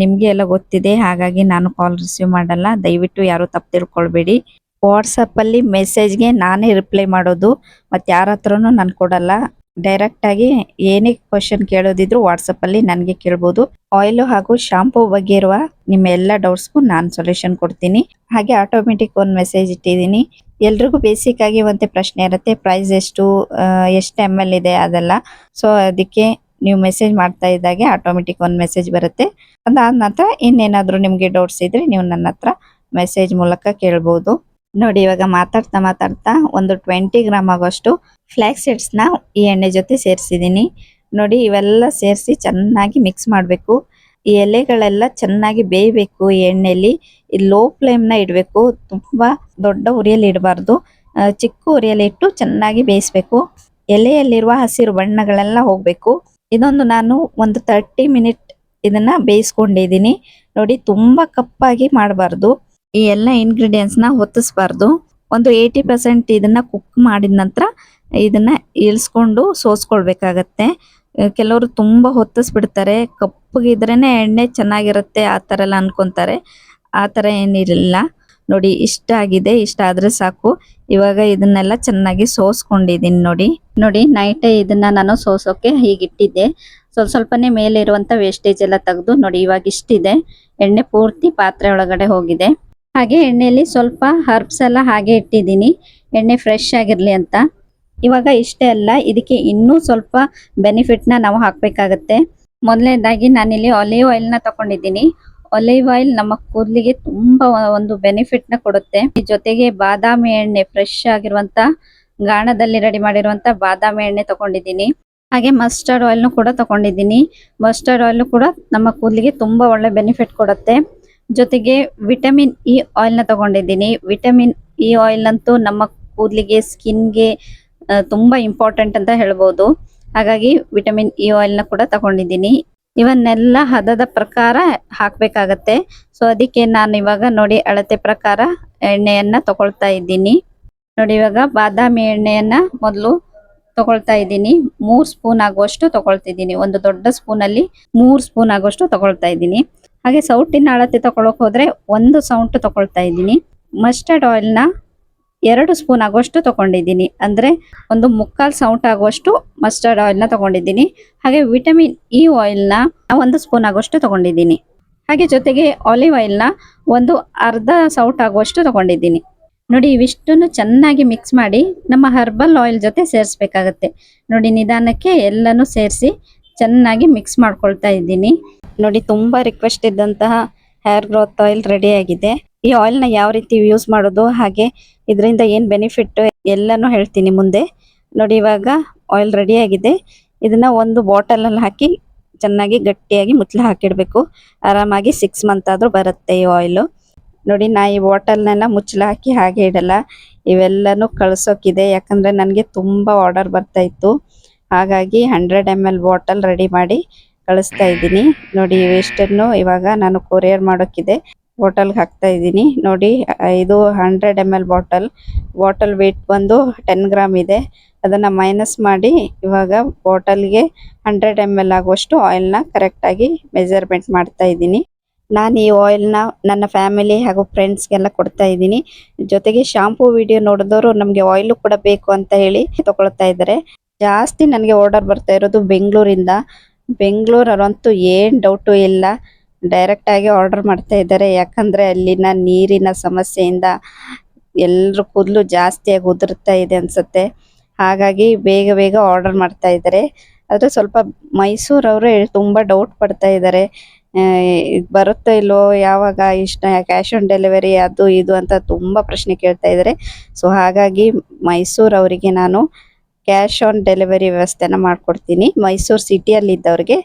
ನಿಮ್ಗೆ ಎಲ್ಲ ಗೊತ್ತಿದೆ. ಹಾಗಾಗಿ ನಾನು ಕಾಲ್ ರಿಸೀವ್ ಮಾಡಲ್ಲ. ದಯವಿಟ್ಟು ಯಾರು ತಪ್ಪು ತಿಳ್ಕೊಳ್ಬೇಡಿ. ವಾಟ್ಸಪ್ಪಲ್ಲಿ ಮೆಸೇಜ್ಗೆ ನಾನೇ ರಿಪ್ಲೈ ಮಾಡೋದು. ಮತ್ತೆ ಯಾರ ಹತ್ರನೂ ನಾನು ಕೊಡಲ್ಲ. ಡೈರೆಕ್ಟ್ ಆಗಿ ಏನೇ ಕ್ವಶನ್ ಕೇಳೋದಿದ್ರು ವಾಟ್ಸಪ್ ಅಲ್ಲಿ ನನಗೆ ಕೇಳ್ಬೋದು. ಆಯಿಲ್ ಹಾಗೂ ಶಾಂಪೂ ಬಗ್ಗೆ ಇರುವ ನಿಮ್ಮ ಎಲ್ಲ ಡೌಟ್ಸ್ಗೂ ನಾನು ಸೊಲ್ಯೂಷನ್ ಕೊಡ್ತೀನಿ. ಹಾಗೆ ಆಟೋಮೆಟಿಕ್ ಒಂದು ಮೆಸೇಜ್ ಇಟ್ಟಿದ್ದೀನಿ. ಎಲ್ರಿಗೂ ಬೇಸಿಕ್ ಆಗಿ ಒಂದೇ ಪ್ರಶ್ನೆ ಇರುತ್ತೆ ಪ್ರೈಸ್ ಎಷ್ಟು ಎಷ್ಟು ಎಂ ಇದೆ ಅದೆಲ್ಲ. ಸೊ ಅದಕ್ಕೆ ನೀವು ಮೆಸೇಜ್ ಮಾಡ್ತಾ ಇದ್ದಾಗೆ ಆಟೋಮೆಟಿಕ್ ಒಂದು ಮೆಸೇಜ್ ಬರುತ್ತೆ. ಅದಾದ ನಂತರ ಇನ್ನೇನಾದರೂ ನಿಮಗೆ ಡೌಟ್ಸ್ ಇದ್ರೆ ನೀವು ನನ್ನ ಹತ್ರ ಮೆಸೇಜ್ ಮೂಲಕ ಕೇಳ್ಬೋದು. ನೋಡಿ, ಇವಾಗ ಮಾತಾಡ್ತಾ ಮಾತಾಡ್ತಾ ಒಂದು ಟ್ವೆಂಟಿ ಗ್ರಾಮ್ ಆಗೋಷ್ಟು ಫ್ಲ್ಯಾಕ್ಸ್ ಸೀಡ್ಸ್ನ ಈ ಎಣ್ಣೆ ಜೊತೆ ಸೇರಿಸಿದ್ದೀನಿ. ನೋಡಿ, ಇವೆಲ್ಲ ಸೇರಿಸಿ ಚೆನ್ನಾಗಿ ಮಿಕ್ಸ್ ಮಾಡಬೇಕು. ಈ ಎಲೆಗಳೆಲ್ಲ ಚೆನ್ನಾಗಿ ಬೇಯಬೇಕು ಈ ಎಣ್ಣೆಯಲ್ಲಿ ಲೋ ಫ್ಲೇಮ್ನ ಇಡಬೇಕು. ತುಂಬ ದೊಡ್ಡ ಉರಿಯಲ್ಲಿ ಇಡಬಾರ್ದು. ಚಿಕ್ಕ ಉರಿಯಲ್ಲಿ ಇಟ್ಟು ಚೆನ್ನಾಗಿ ಬೇಯಿಸ್ಬೇಕು. ಎಲೆಯಲ್ಲಿರುವ ಹಸಿರು ಬಣ್ಣಗಳೆಲ್ಲ ಹೋಗಬೇಕು. ಇದೊಂದು ನಾನು ಒಂದು ತರ್ಟಿ ಮಿನಿಟ್ ಇದನ್ನ ಬೇಯಿಸ್ಕೊಂಡಿದ್ದೀನಿ. ನೋಡಿ, ತುಂಬಾ ಕಪ್ಪಾಗಿ ಮಾಡಬಾರ್ದು. ಈ ಎಲ್ಲ ಇಂಗ್ರೀಡಿಯೆಂಟ್ಸ್ನ ಹೊತ್ತಿಸ್ಬಾರ್ದು ಒಂದು ಏಯ್ಟಿ ಪರ್ಸೆಂಟ್ ಇದನ್ನ ಕುಕ್ ಮಾಡಿದ ನಂತರ ಇದನ್ನ ಇಳಿಸ್ಕೊಂಡು ಸೋಸ್ಕೊಳ್ಬೇಕಾಗತ್ತೆ. ಕೆಲವರು ತುಂಬಾ ಹೊತ್ತಿಸ್ಬಿಡ್ತಾರೆ. ಕಪ್ಪಗಿದ್ರೇ ಎಣ್ಣೆ ಚೆನ್ನಾಗಿರುತ್ತೆ ಆ ಥರ ಎಲ್ಲ ಅನ್ಕೊಂತಾರೆ. ಆ ಥರ ಏನಿರಲಿಲ್ಲ. ನೋಡಿ, ಇಷ್ಟ ಆಗಿದೆ, ಇಷ್ಟ ಆದ್ರೆ ಸಾಕು. ಇವಾಗ ಇದನ್ನೆಲ್ಲ ಚೆನ್ನಾಗಿ ಸೋಸ್ಕೊಂಡಿದ್ದೀನಿ ನೋಡಿ. ನೋಡಿ ನೈಟೇ ಇದನ್ನ ನಾನು ಸೋಸೋಕೆ ಹೀಗಿಟ್ಟಿದ್ದೆ. ಸ್ವಲ್ಪ ಸ್ವಲ್ಪನೇ ಮೇಲೆ ಇರುವಂಥ ವೇಸ್ಟೇಜ್ ಎಲ್ಲ ತೆಗೆದು ನೋಡಿ, ಇವಾಗ ಇಷ್ಟಿದೆ. ಎಣ್ಣೆ ಪೂರ್ತಿ ಪಾತ್ರೆ ಒಳಗಡೆ ಹೋಗಿದೆ. ಹಾಗೆ ಎಣ್ಣೆಯಲ್ಲಿ ಸ್ವಲ್ಪ ಹರ್ಬ್ಸ್ ಎಲ್ಲ ಹಾಗೆ ಇಟ್ಟಿದ್ದೀನಿ. ಎಣ್ಣೆ ಫ್ರೆಶ್ ಆಗಿರಲಿ ಅಂತ. ಇವಾಗ ಇಷ್ಟೇ ಅಲ್ಲ, ಇದಕ್ಕೆ ಇನ್ನೂ ಸ್ವಲ್ಪ ಬೆನಿಫಿಟ್ನ ನಾವು ಹಾಕಬೇಕಾಗತ್ತೆ. ಮೊದಲನೇದಾಗಿ ನಾನಿಲ್ಲಿ ಒಲಿವ್ ಆಯಿಲ್ನ ತಗೊಂಡಿದ್ದೀನಿ. ಒಲಿವ್ ಆಯಿಲ್ ನಮ್ಮ ಕೂದಲಿಗೆ ತುಂಬಾ ಒಂದು ಬೆನಿಫಿಟ್ನ ಕೊಡುತ್ತೆ. ಜೊತೆಗೆ ಬಾದಾಮಿ ಎಣ್ಣೆ ಫ್ರೆಶ್ ಆಗಿರುವಂಥ ಗಾಣದಲ್ಲಿ ರೆಡಿ ಮಾಡಿರುವಂಥ ಬಾದಾಮಿ ಎಣ್ಣೆ ತಗೊಂಡಿದ್ದೀನಿ. ಹಾಗೆ ಮಸ್ಟರ್ಡ್ ಆಯಿಲ್ನು ಕೂಡ ತಗೊಂಡಿದ್ದೀನಿ. ಮಸ್ಟರ್ಡ್ ಆಯಿಲ್ ಕೂಡ ನಮ್ಮ ಕೂದಲಿಗೆ ತುಂಬಾ ಒಳ್ಳೆ ಬೆನಿಫಿಟ್ ಕೊಡುತ್ತೆ. ಜೊತೆಗೆ ವಿಟಮಿನ್ ಇ ಆಯಿಲ್ನ ತಗೊಂಡಿದ್ದೀನಿ. ವಿಟಮಿನ್ ಇ ಆಯಿಲ್ ಅಂತೂ ನಮ್ಮ ಕೂದಲಿಗೆ, ಸ್ಕಿನ್ಗೆ ತುಂಬಾ ಇಂಪಾರ್ಟೆಂಟ್ ಅಂತ ಹೇಳ್ಬೋದು. ಹಾಗಾಗಿ ವಿಟಮಿನ್ ಇ ಆಯಿಲ್ನ ಕೂಡ ತಗೊಂಡಿದ್ದೀನಿ. ಇವನ್ನೆಲ್ಲ ಹದದ ಪ್ರಕಾರ ಹಾಕಬೇಕಾಗತ್ತೆ. ಸೊ ಅದಕ್ಕೆ ನಾನು ಇವಾಗ ನೋಡಿ ಅಳತೆ ಪ್ರಕಾರ ಎಣ್ಣೆಯನ್ನು ತಗೊಳ್ತಾ ಇದ್ದೀನಿ. ನೋಡಿ ಇವಾಗ ಬಾದಾಮಿ ಎಣ್ಣೆಯನ್ನು ಮೊದಲು ತಗೊಳ್ತಾ ಇದ್ದೀನಿ. ಮೂರು ಸ್ಪೂನ್ ಆಗುವಷ್ಟು ತಗೊಳ್ತಿದ್ದೀನಿ. ಒಂದು ದೊಡ್ಡ ಸ್ಪೂನ್ ಅಲ್ಲಿ ಮೂರ್ ಸ್ಪೂನ್ ಆಗುವಷ್ಟು ತಗೊಳ್ತಾ ಇದ್ದೀನಿ. ಹಾಗೆ ಸೌಟಿನ ಅಳತೆ ತಗೊಳಕ್ ಹೋದ್ರೆ ಒಂದು ಸೌಂಟು ತಗೊಳ್ತಾ ಇದ್ದೀನಿ. ಮಸ್ಟರ್ಡ್ ಆಯಿಲ್ನ ಎರಡು ಸ್ಪೂನ್ ಆಗುವಷ್ಟು ತಗೊಂಡಿದ್ದೀನಿ. ಅಂದರೆ ಒಂದು ಮುಕ್ಕಾಲು ಸೌಂಟ್ ಆಗುವಷ್ಟು ಮಸ್ಟರ್ಡ್ ಆಯಿಲ್ನ ತಗೊಂಡಿದ್ದೀನಿ. ಹಾಗೆ ವಿಟಮಿನ್ ಇ ಆಯಿಲ್ನ ಒಂದು ಸ್ಪೂನ್ ಆಗುವಷ್ಟು ತಗೊಂಡಿದ್ದೀನಿ. ಹಾಗೆ ಜೊತೆಗೆ ಆಲಿವ್ ಆಯಿಲ್ನ ಒಂದು ಅರ್ಧ ಸೌಟ್ ಆಗುವಷ್ಟು ತಗೊಂಡಿದ್ದೀನಿ. ನೋಡಿ, ಇವಿಷ್ಟನ್ನು ಚೆನ್ನಾಗಿ ಮಿಕ್ಸ್ ಮಾಡಿ ನಮ್ಮ ಹರ್ಬಲ್ ಆಯಿಲ್ ಜೊತೆ ಸೇರಿಸ್ಬೇಕಾಗತ್ತೆ. ನೋಡಿ, ನಿಧಾನಕ್ಕೆ ಎಲ್ಲನೂ ಸೇರಿಸಿ ಚೆನ್ನಾಗಿ ಮಿಕ್ಸ್ ಮಾಡ್ಕೊಳ್ತಾ ಇದ್ದೀನಿ. ನೋಡಿ, ತುಂಬಾ ರಿಕ್ವೆಸ್ಟ್ ಇದ್ದಂತಹ ಹೇರ್ ಗ್ರೋತ್ ಆಯಿಲ್ ರೆಡಿ ಆಗಿದೆ. ಈ ಆಯಿಲ್ನ ಯಾವ ರೀತಿ ಯೂಸ್ ಮಾಡೋದು, ಹಾಗೆ ಇದರಿಂದ ಏನ್ ಬೆನಿಫಿಟ್ ಎಲ್ಲಾನು ಹೇಳ್ತೀನಿ ಮುಂದೆ. ನೋಡಿ, ಇವಾಗ ಆಯಿಲ್ ರೆಡಿ ಆಗಿದೆ. ಇದನ್ನ ಒಂದು ಬಾಟಲ್ ಅಲ್ಲಿ ಹಾಕಿ ಚೆನ್ನಾಗಿ ಗಟ್ಟಿಯಾಗಿ ಮುಚ್ಚಲು ಹಾಕಿಡಬೇಕು. ಆರಾಮಾಗಿ ಸಿಕ್ಸ್ ಮಂತ್ ಆದ್ರೂ ಬರುತ್ತೆ ಈ ಆಯಿಲ್ ನೋಡಿ, ನಾ ಈ ಬಾಟಲ್ನೆಲ್ಲ ಮುಚ್ಚಲು ಹಾಕಿ ಹಾಗೆ ಇಡಲ್ಲ. ಇವೆಲ್ಲನೂ ಕಳ್ಸೋಕಿದೆ. ಯಾಕಂದ್ರೆ ನನಗೆ ತುಂಬಾ ಆರ್ಡರ್ ಬರ್ತಾ ಇತ್ತು. ಹಾಗಾಗಿ hundred M L bottle ready ಮಾಡಿ ಕಳಿಸ್ತಾ ಇದ್ದೀನಿ. ನೋಡಿ ಇವೆಷ್ಟನ್ನು ಇವಾಗ ನಾನು ಕೊರಿಯರ್ ಮಾಡೋಕ್ಕಿದೆ ಬಾಟಲ್ಗೆ ಹಾಕ್ತಾ ಇದ್ದೀನಿ. ನೋಡಿ, ಇದು hundred M L bottle bottle weight ಬಂದು ಟೆನ್ ಗ್ರಾಮ್ ಇದೆ. ಅದನ್ನ ಮೈನಸ್ ಮಾಡಿ ಇವಾಗ ಬಾಟಲ್ಗೆ ಹಂಡ್ರೆಡ್ ಎಂ ಎಲ್ ಆಗುವಷ್ಟು ಆಯಿಲ್ನ ಕರೆಕ್ಟಾಗಿ ಮೆಜರ್ಮೆಂಟ್ ಮಾಡ್ತಾ ಇದ್ದೀನಿ. ನಾನು ಈ ಆಯಿಲ್ನ ನನ್ನ ಫ್ಯಾಮಿಲಿ ಹಾಗೂ ಫ್ರೆಂಡ್ಸ್ಗೆಲ್ಲ ಕೊಡ್ತಾ ಇದ್ದೀನಿ. ಜೊತೆಗೆ ಶಾಂಪೂ ವಿಡಿಯೋ ನೋಡಿದವರು ನಮಗೆ ಆಯಿಲ್ ಕೂಡ ಬೇಕು ಅಂತ ಹೇಳಿ ತಗೊಳ್ತಾ ಇದ್ದಾರೆ. ಜಾಸ್ತಿ ನನಗೆ ಆರ್ಡರ್ ಬರ್ತಾ ಇರೋದು ಬೆಂಗಳೂರಿಂದ. ಬೆಂಗಳೂರವರಂತೂ ಏನು ಡೌಟು ಇಲ್ಲ. ಡೈರೆಕ್ಟಾಗಿ ಆರ್ಡರ್ ಮಾಡ್ತಾ ಇದ್ದಾರೆ. ಯಾಕಂದರೆ ಅಲ್ಲಿನ ನೀರಿನ ಸಮಸ್ಯೆಯಿಂದ ಎಲ್ಲರ ಕೂದಲು ಜಾಸ್ತಿಯಾಗಿ ಉದುರ್ತಾ ಇದೆ ಅನಿಸುತ್ತೆ. ಹಾಗಾಗಿ ಬೇಗ ಬೇಗ ಆರ್ಡರ್ ಮಾಡ್ತಾ ಇದ್ದಾರೆ. ಆದರೆ ಸ್ವಲ್ಪ ಮೈಸೂರವರು ತುಂಬ ಡೌಟ್ ಪಡ್ತಾ ಇದ್ದಾರೆ. ಇದು ಇದ್ ಬರುತ್ತೋ ಇಲ್ವೋ, ಯಾವಾಗ ಇಷ್ಟ ಕ್ಯಾಶ್ ಆನ್ ಡೆಲಿವರಿ ಅದು ಇದು ಅಂತ ತುಂಬ ಪ್ರಶ್ನೆ ಕೇಳ್ತಾ ಇದ್ದಾರೆ. ಸೊ ಹಾಗಾಗಿ ಮೈಸೂರವರಿಗೆ ನಾನು ಕ್ಯಾಶ್ ಆನ್ ಡೆಲಿವರಿ ವ್ಯವಸ್ಥೆನ ಮಾಡ್ಕೊಡ್ತೀನಿ. ಮೈಸೂರು ಸಿಟಿಯಲ್ಲಿ ಇದ್ದವ್ರಿಗೆ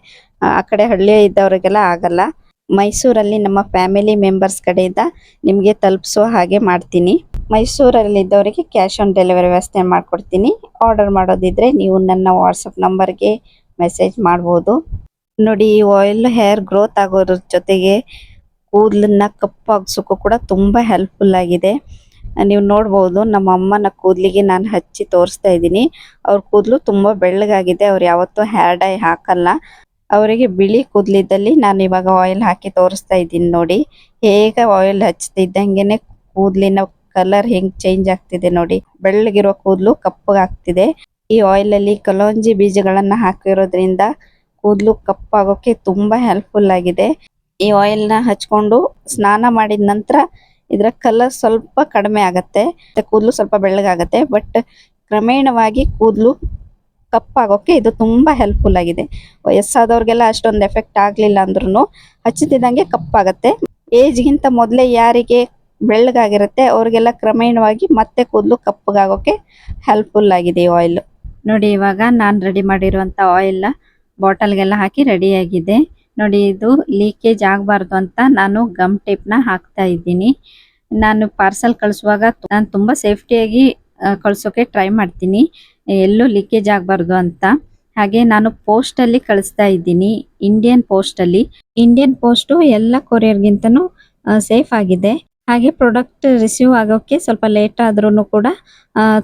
ಆ ಕಡೆ ಹಳ್ಳಿ ಇದ್ದವ್ರಿಗೆಲ್ಲ ಆಗಲ್ಲ. ಮೈಸೂರಲ್ಲಿ ನಮ್ಮ ಫ್ಯಾಮಿಲಿ ಮೆಂಬರ್ಸ್ ಕಡೆಯಿಂದ ನಿಮಗೆ ತಲುಪಿಸೋ ಹಾಗೆ ಮಾಡ್ತೀನಿ. ಮೈಸೂರಲ್ಲಿ ಇದ್ದವರಿಗೆ ಕ್ಯಾಶ್ ಆನ್ ಡೆಲಿವರಿ ವ್ಯವಸ್ಥೆ ಮಾಡ್ಕೊಡ್ತೀನಿ. ಆರ್ಡರ್ ಮಾಡೋದಿದ್ರೆ ನೀವು ನನ್ನ ವಾಟ್ಸಪ್ ನಂಬರ್ಗೆ ಮೆಸೇಜ್ ಮಾಡ್ಬೋದು. ನೋಡಿ, ಈ ಆಯಿಲ್ ಹೇರ್ ಗ್ರೋತ್ ಆಗೋದ್ರ ಜೊತೆಗೆ ಕೂದಲನ್ನ ಕಪ್ಪಾಗಿಸೋಕ್ಕೂ ಕೂಡ ತುಂಬ ಹೆಲ್ಪ್ಫುಲ್ ಆಗಿದೆ. ನೀವು ನೋಡ್ಬೋದು, ನಮ್ಮ ಅಮ್ಮನ ಕೂದಲಿಗೆ ನಾನು ಹಚ್ಚಿ ತೋರಿಸ್ತಾ ಇದ್ದೀನಿ. ಅವ್ರ ಕೂದಲು ತುಂಬಾ ಬೆಳ್ಳಗಾಗಿದೆ, ಅವ್ರು ಯಾವತ್ತೂ ಹೇರ್ ಡೈ ಹಾಕಲ್ಲ. ಅವರಿಗೆ ಬಿಳಿ ಕೂದಲಿದ್ದಲ್ಲಿ ನಾನು ಇವಾಗ ಆಯಿಲ್ ಹಾಕಿ ತೋರಿಸ್ತಾ ಇದ್ದೀನಿ ನೋಡಿ. ಹೇಗೆ ಆಯಿಲ್ ಹಚ್ತಿದ್ದಂಗೆನೆ ಕೂದಲಿನ ಕಲರ್ ಹೆಂಗೆ ಚೇಂಜ್ ಆಗ್ತಿದೆ ನೋಡಿ. ಬೆಳ್ಳಗಿರೋ ಕೂದಲು ಕಪ್ಪಗಾಗ್ತಿದೆ ಈ ಆಯಿಲ್ ಅಲ್ಲಿ ಕಲೋಂಜಿ ಬೀಜಗಳನ್ನು ಹಾಕಿರೋದ್ರಿಂದ ಕೂದಲು ಕಪ್ಪಾಗೋಕೆ ತುಂಬಾ ಹೆಲ್ಪ್ಫುಲ್ ಆಗಿದೆ. ಈ ಆಯಿಲ್ನ ಹಚ್ಕೊಂಡು ಸ್ನಾನ ಮಾಡಿದ ನಂತರ ಇದರ ಕಲರ್ ಸ್ವಲ್ಪ ಕಡಿಮೆ ಆಗುತ್ತೆ. ಮತ್ತೆ ಕೂದಲು ಸ್ವಲ್ಪ ಬೆಳ್ಳಗಾಗತ್ತೆ. ಬಟ್ ಕ್ರಮೇಣವಾಗಿ ಕೂದಲು ಕಪ್ಪಾಗೋಕೆ ಇದು ತುಂಬಾ ಹೆಲ್ಪ್ಫುಲ್ ಆಗಿದೆ. ವಯಸ್ಸಾದವ್ರಿಗೆಲ್ಲ ಅಷ್ಟೊಂದು ಎಫೆಕ್ಟ್ ಆಗಲಿಲ್ಲ ಅಂದ್ರೂ ಹಚ್ಚುತ್ತಿದ್ದಂಗೆ ಕಪ್ಪಾಗತ್ತೆ. ಏಜ್ ಗಿಂತ ಮೊದಲೇ ಯಾರಿಗೆ ಬೆಳ್ಳಗಾಗಿರುತ್ತೆ, ಅವ್ರಿಗೆಲ್ಲ ಕ್ರಮೇಣವಾಗಿ ಮತ್ತೆ ಕೂದಲು ಕಪ್ಪಗಾಗೋಕೆ ಹೆಲ್ಪ್ಫುಲ್ ಆಗಿದೆ ಈ ಆಯಿಲ್ ನೋಡಿ ಇವಾಗ ನಾನು ರೆಡಿ ಮಾಡಿರುವಂಥ ಆಯಿಲ್ ಬಾಟಲ್ಗೆಲ್ಲ ಹಾಕಿ ರೆಡಿ ಆಗಿದೆ. ನೋಡಿ, ಇದು ಲೀಕೇಜ್ ಆಗಬಾರ್ದು ಅಂತ ನಾನು ಗಮ್ ಟೇಪ್ನ ಹಾಕ್ತಾ ಇದ್ದೀನಿ. ನಾನು ಪಾರ್ಸಲ್ ಕಳಿಸುವಾಗ ನಾನು ತುಂಬಾ ಸೇಫ್ಟಿಯಾಗಿ ಕಳಿಸೋಕೆ ಟ್ರೈ ಮಾಡ್ತೀನಿ. ಎಲ್ಲೂ ಲೀಕೇಜ್ ಆಗಬಾರ್ದು ಅಂತ. ಹಾಗೆ ನಾನು ಪೋಸ್ಟ್ ಅಲ್ಲಿ ಕಳಿಸ್ತಾ ಇದ್ದೀನಿ ಇಂಡಿಯನ್ ಪೋಸ್ಟ್ ಅಲ್ಲಿ. ಇಂಡಿಯನ್ ಪೋಸ್ಟ್ ಎಲ್ಲ ಕೊರಿಯರ್ಗಿಂತನೂ ಸೇಫ್ ಆಗಿದೆ. ಹಾಗೆ ಪ್ರಾಡಕ್ಟ್ ರಿಸೀವ್ ಆಗೋಕೆ ಸ್ವಲ್ಪ ಲೇಟ್ ಆದ್ರೂ ಕೂಡ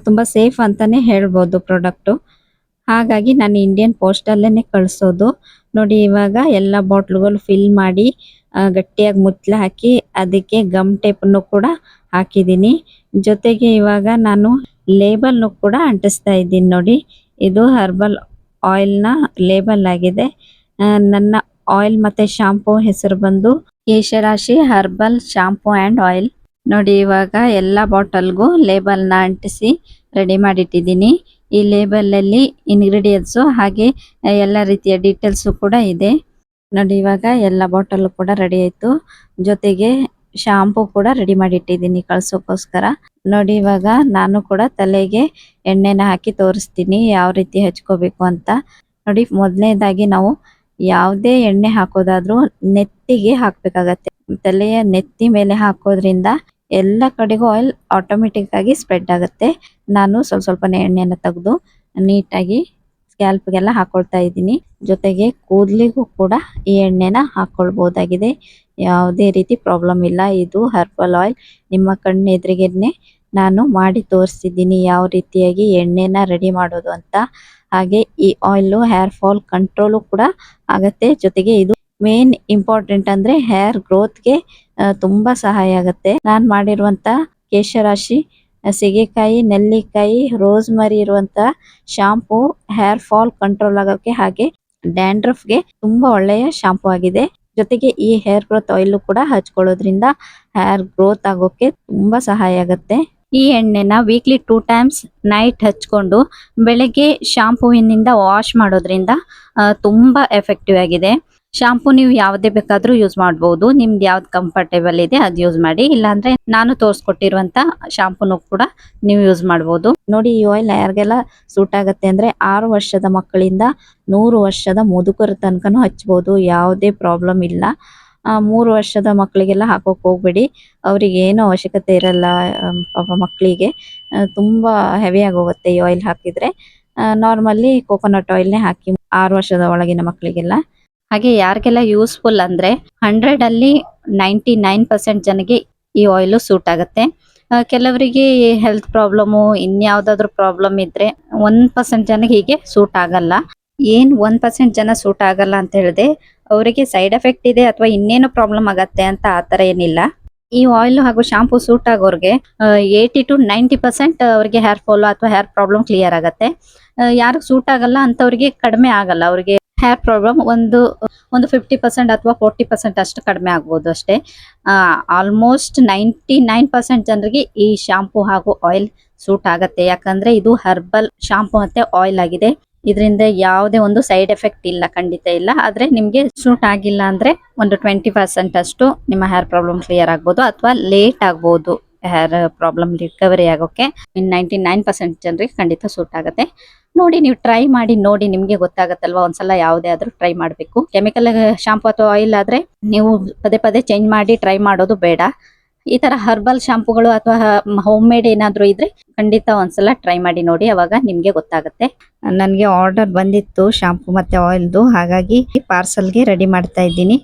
ತುಂಬ ಸೇಫ್ ಅಂತಾನೆ ಹೇಳ್ಬೋದು ಪ್ರಾಡಕ್ಟ್ ಹಾಗಾಗಿ ನಾನು ಇಂಡಿಯನ್ ಪೋಸ್ಟಲ್ಲೇ ಕಳ್ಸೋದು. ನೋಡಿ ಇವಾಗ ಎಲ್ಲ ಬಾಟ್ಲುಗಳು ಫಿಲ್ ಮಾಡಿ ಗಟ್ಟಿಯಾಗಿ ಮುಚ್ಚಳ ಹಾಕಿ ಅದಕ್ಕೆ ಗಮ್ ಟೇಪನ್ನು ಕೂಡ ಹಾಕಿದ್ದೀನಿ. ಜೊತೆಗೆ ಇವಾಗ ನಾನು ಲೇಬಲ್ನು ಕೂಡ ಅಂಟಿಸ್ತಾ ಇದ್ದೀನಿ ನೋಡಿ. ಇದು ಹರ್ಬಲ್ ಆಯಿಲ್ನ ಲೇಬಲ್ ಆಗಿದೆ. ನನ್ನ ಆಯಿಲ್ ಮತ್ತೆ ಶಾಂಪೂ ಹೆಸರು ಬಂದು Kesharashi herbal shampoo and oil ನೋಡಿ ಇವಾಗ ಎಲ್ಲ ಬಾಟಲ್ಗೂ ಲೇಬಲ್ನ ಅಂಟಿಸಿ ರೆಡಿ ಮಾಡಿಟ್ಟಿದ್ದೀನಿ. ಈ ಲೇಬಲ್ ಅಲ್ಲಿ ಇಂಗ್ರೀಡಿಯೆಂಟ್ಸ್ ಹಾಗೆ ಎಲ್ಲ ರೀತಿಯ ಡೀಟೇಲ್ಸ್ ಕೂಡ ಇದೆ. ನೋಡಿ, ಇವಾಗ ಎಲ್ಲ ಬಾಟಲ್ ಕೂಡ ರೆಡಿ ಆಯ್ತು. ಜೊತೆಗೆ ಶಾಂಪೂ ಕೂಡ ರೆಡಿ ಮಾಡಿ ಇಟ್ಟಿದ್ದೀನಿ ಕಳ್ಸೋಕೋಸ್ಕರ ನೋಡಿ, ಇವಾಗ ನಾನು ಕೂಡ ತಲೆಗೆ ಎಣ್ಣೆನ ಹಾಕಿ ತೋರಿಸ್ತೀನಿ ಯಾವ ರೀತಿ ಹಚ್ಕೋಬೇಕು ಅಂತ. ನೋಡಿ, ಮೊದಲನೇದಾಗಿ ನಾವು ಯಾವುದೇ ಎಣ್ಣೆ ಹಾಕೋದಾದ್ರೂ ನೆತ್ತಿಗೆ ಹಾಕಬೇಕಾಗತ್ತೆ. ತಲೆಯ ನೆತ್ತಿ ಮೇಲೆ ಹಾಕೋದ್ರಿಂದ ಎಲ್ಲ ಕಡೆಗೂ ಆಯಿಲ್ ಆಟೋಮೆಟಿಕ್ ಆಗಿ ಸ್ಪ್ರೆಡ್ ಆಗುತ್ತೆ. ನಾನು ಸ್ವಲ್ಪ ಸ್ವಲ್ಪನೇ ಎಣ್ಣೆಯನ್ನು ತೆಗೆದು ನೀಟಾಗಿ ಸ್ಕ್ಯಾಲ್ಪ್ಗೆಲ್ಲ ಹಾಕೊಳ್ತಾ ಇದ್ದೀನಿ. ಜೊತೆಗೆ ಕೂದಲಿಗೂ ಕೂಡ ಈ ಎಣ್ಣೆನ ಹಾಕೊಳ್ಬಹುದಾಗಿದೆ ಯಾವುದೇ ರೀತಿ ಪ್ರಾಬ್ಲಮ್ ಇಲ್ಲ. ಇದು ಹರ್ಬಲ್ ಆಯಿಲ್ ನಿಮ್ಮ ಕಣ್ಣು ಎದುರಿಗೆನೆ ನಾನು ಮಾಡಿ ತೋರಿಸಿದ್ದೀನಿ ಯಾವ ರೀತಿಯಾಗಿ ಎಣ್ಣೆನ ರೆಡಿ ಮಾಡೋದು ಅಂತ. ಹಾಗೆ ಈ ಆಯಿಲ್ ಹೇರ್ ಫಾಲ್ ಕಂಟ್ರೋಲು ಕೂಡ ಆಗತ್ತೆ. ಜೊತೆಗೆ ಇದು ಮೇನ್ ಇಂಪಾರ್ಟೆಂಟ್ ಅಂದ್ರೆ ಹೇರ್ ಗ್ರೋತ್ಗೆ ತುಂಬಾ ಸಹಾಯ ಆಗುತ್ತೆ. ನಾನು ಮಾಡಿರುವಂತ ಕೇಶರಾಶಿ ಸೀಗೆಕಾಯಿ ನೆಲ್ಲಿಕಾಯಿ ರೋಸ್ ಮರಿ ಇರುವಂತ ಶಾಂಪೂ ಹೇರ್ ಫಾಲ್ ಕಂಟ್ರೋಲ್ ಆಗೋಕೆ ಹಾಗೆ ಡ್ಯಾಂಡ್ರಫ್ಗೆ ತುಂಬಾ ಒಳ್ಳೆಯ ಶಾಂಪೂ ಆಗಿದೆ. ಜೊತೆಗೆ ಈ ಹೇರ್ ಗ್ರೋತ್ ಆಯಿಲ್ ಕೂಡ ಹಚ್ಕೊಳ್ಳೋದ್ರಿಂದ ಹೇರ್ ಗ್ರೋತ್ ಆಗೋಕೆ ತುಂಬಾ ಸಹಾಯ ಆಗುತ್ತೆ. ಈ ಎಣ್ಣೆನ ವೀಕ್ಲಿ ಟೂ ಟೈಮ್ಸ್ ನೈಟ್ ಹಚ್ಕೊಂಡು ಬೆಳಗ್ಗೆ ಶಾಂಪೂವಿನಿಂದ ವಾಶ್ ಮಾಡೋದ್ರಿಂದ ತುಂಬಾ ಎಫೆಕ್ಟಿವ್ ಆಗಿದೆ. ಶಾಂಪೂ ನೀವು ಯಾವುದೇ ಬೇಕಾದರೂ ಯೂಸ್ ಮಾಡಬಹುದು ನಿಮ್ದು ಯಾವ್ದು ಕಂಫರ್ಟೇಬಲ್ ಇದೆ ಅದು ಯೂಸ್ ಮಾಡಿ. ಇಲ್ಲಾಂದ್ರೆ ನಾನು ತೋರಿಸ್ಕೊಟ್ಟಿರುವಂತ ಶಾಂಪೂನು ಕೂಡ ನೀವು ಯೂಸ್ ಮಾಡಬಹುದು ನೋಡಿ, ಈ ಆಯಿಲ್ ಯಾರಿಗೆಲ್ಲ ಸೂಟ್ ಆಗುತ್ತೆ ಅಂದ್ರೆ ಆರು ವರ್ಷದ ಮಕ್ಕಳಿಂದ ನೂರು ವರ್ಷದ ಮುದುಕರ ತನಕನೂ ಹಚ್ಚಬಹುದು ಯಾವುದೇ ಪ್ರಾಬ್ಲಮ್ ಇಲ್ಲ. ಮೂರು ವರ್ಷದ ಮಕ್ಕಳಿಗೆಲ್ಲ ಹಾಕೋಕ್ ಹೋಗ್ಬೇಡಿ. ಅವ್ರಿಗೆ ಏನು ಅವಶ್ಯಕತೆ ಇರಲ್ಲ ಪಾಪ ಮಕ್ಕಳಿಗೆ. ತುಂಬಾ ಹೆವಿ ಆಗೋಗುತ್ತೆ ಈ ಆಯಿಲ್ ಹಾಕಿದ್ರೆ. ನಾರ್ಮಲಿ ಕೋಕೋನಟ್ ಆಯಿಲ್ನೇ ಹಾಕಿ ಆರು ವರ್ಷದ ಒಳಗಿನ ಮಕ್ಕಳಿಗೆಲ್ಲ. ಹಾಗೆ ಯಾರಿಗೆಲ್ಲ ಯೂಸ್ಫುಲ್ ಅಂದ್ರೆ ಹಂಡ್ರೆಡ್ ಅಲ್ಲಿ ನೈಂಟಿ ನೈನ್ ಪರ್ಸೆಂಟ್ ಜನಗೆ ಈ ಆಯಿಲ್ ಸೂಟ್ ಆಗುತ್ತೆ. ಕೆಲವರಿಗೆ ಹೆಲ್ತ್ ಪ್ರಾಬ್ಲಮು ಇನ್ಯಾವುದಾದ್ರು ಪ್ರಾಬ್ಲಮ್ ಇದ್ರೆ ಒನ್ ಪರ್ಸೆಂಟ್ ಜನಕ್ಕೆ ಹೀಗೆ ಸೂಟ್ ಆಗಲ್ಲ. ಏನ್ ಒನ್ ಪರ್ಸೆಂಟ್ ಜನ ಸೂಟ್ ಆಗಲ್ಲ ಅಂತ ಹೇಳಿದೆ, ಅವರಿಗೆ ಸೈಡ್ ಎಫೆಕ್ಟ್ ಇದೆ ಅಥವಾ ಇನ್ನೇನು ಪ್ರಾಬ್ಲಮ್ ಆಗತ್ತೆ ಅಂತ ಆತರ ಏನಿಲ್ಲ. ಈ ಆಯಿಲ್ ಹಾಗೂ ಶಾಂಪೂ ಸೂಟ್ ಆಗೋರಿಗೆ ಏಯ್ಟಿ ಟು ನೈಂಟಿ ಪರ್ಸೆಂಟ್ ಅವರಿಗೆ ಹೇರ್ ಫಾಲ್ ಅಥವಾ ಹೇರ್ ಪ್ರಾಬ್ಲಮ್ ಕ್ಲಿಯರ್ ಆಗತ್ತೆ. ಯಾರಿಗೆ ಸೂಟ್ ಆಗಲ್ಲ ಅಂತವ್ರಿಗೆ ಕಡಿಮೆ ಆಗಲ್ಲ, ಅವ್ರಿಗೆ ಹೇರ್ ಪ್ರಾಬ್ಲಮ್ ಒಂದು ಒಂದು ಫಿಫ್ಟಿ ಪರ್ಸೆಂಟ್ ಅಥವಾ ಫೋರ್ಟಿ ಪರ್ಸೆಂಟ್ ಅಷ್ಟು ಕಡಿಮೆ ಆಗ್ಬೋದು ಅಷ್ಟೇ. ಆಲ್ಮೋಸ್ಟ್ ನೈಂಟಿ ನೈನ್ ಪರ್ಸೆಂಟ್ ಜನರಿಗೆ ಈ ಶಾಂಪೂ ಹಾಗೂ ಆಯಿಲ್ ಸೂಟ್ ಆಗುತ್ತೆ. ಯಾಕಂದ್ರೆ ಇದು ಹರ್ಬಲ್ ಶಾಂಪೂ ಮತ್ತೆ ಆಯಿಲ್ ಆಗಿದೆ. ಇದರಿಂದ ಯಾವುದೇ ಒಂದು ಸೈಡ್ ಎಫೆಕ್ಟ್ ಇಲ್ಲ, ಖಂಡಿತ ಇಲ್ಲ. ಆದ್ರೆ ನಿಮಗೆ ಸೂಟ್ ಆಗಿಲ್ಲ ಅಂದ್ರೆ ಒಂದು ಟ್ವೆಂಟಿ ಪರ್ಸೆಂಟ್ ಅಷ್ಟು ನಿಮ್ಮ ಹೇರ್ ಪ್ರಾಬ್ಲಮ್ ಕ್ಲಿಯರ್ ಆಗ್ಬೋದು ಅಥವಾ ಲೇಟ್ ಆಗ್ಬೋದು ಹೇರ್ ಪ್ರಾಬ್ಲಮ್ ರಿಕವರಿ ಆಗೋಕೆ ನೈಂಟಿ ನೈನ್ ಪರ್ಸೆಂಟ್ ಜನರಿಗೆ ಖಂಡಿತ ಸೂಟ್ ಆಗುತ್ತೆ. ನೋಡಿ, ನೀವು ಟ್ರೈ ಮಾಡಿ ನೋಡಿ, ನಿಮ್ಗೆ ಗೊತ್ತಾಗತ್ತಲ್ವಾ? ಒಂದ್ಸಲ ಯಾವುದೇ ಆದ್ರೂ ಟ್ರೈ ಮಾಡಬೇಕು. ಕೆಮಿಕಲ್ ಶಾಂಪೂ ಅಥವಾ ಆಯಿಲ್ ಆದ್ರೆ ನೀವು ಪದೇ ಪದೇ ಚೇಂಜ್ ಮಾಡಿ ಟ್ರೈ ಮಾಡೋದು ಬೇಡ. ಈ ತರ ಹರ್ಬಲ್ ಶಾಂಪುಗಳು ಅಥವಾ ಹೋಮ್ ಮೇಡ್ ಏನಾದ್ರೂ ಇದ್ರೆ ಖಂಡಿತ ಒಂದ್ಸಲ ಟ್ರೈ ಮಾಡಿ ನೋಡಿ, ಅವಾಗ ನಿಮ್ಗೆ ಗೊತ್ತಾಗುತ್ತೆ. ನನಗೆ ಆರ್ಡರ್ ಬಂದಿತ್ತು ಶಾಂಪು ಮತ್ತೆ ಆಯಿಲ್ದು ಹಾಗಾಗಿ ಪಾರ್ಸಲ್ಗೆ ರೆಡಿ ಮಾಡ್ತಾ ಇದ್ದೀನಿ.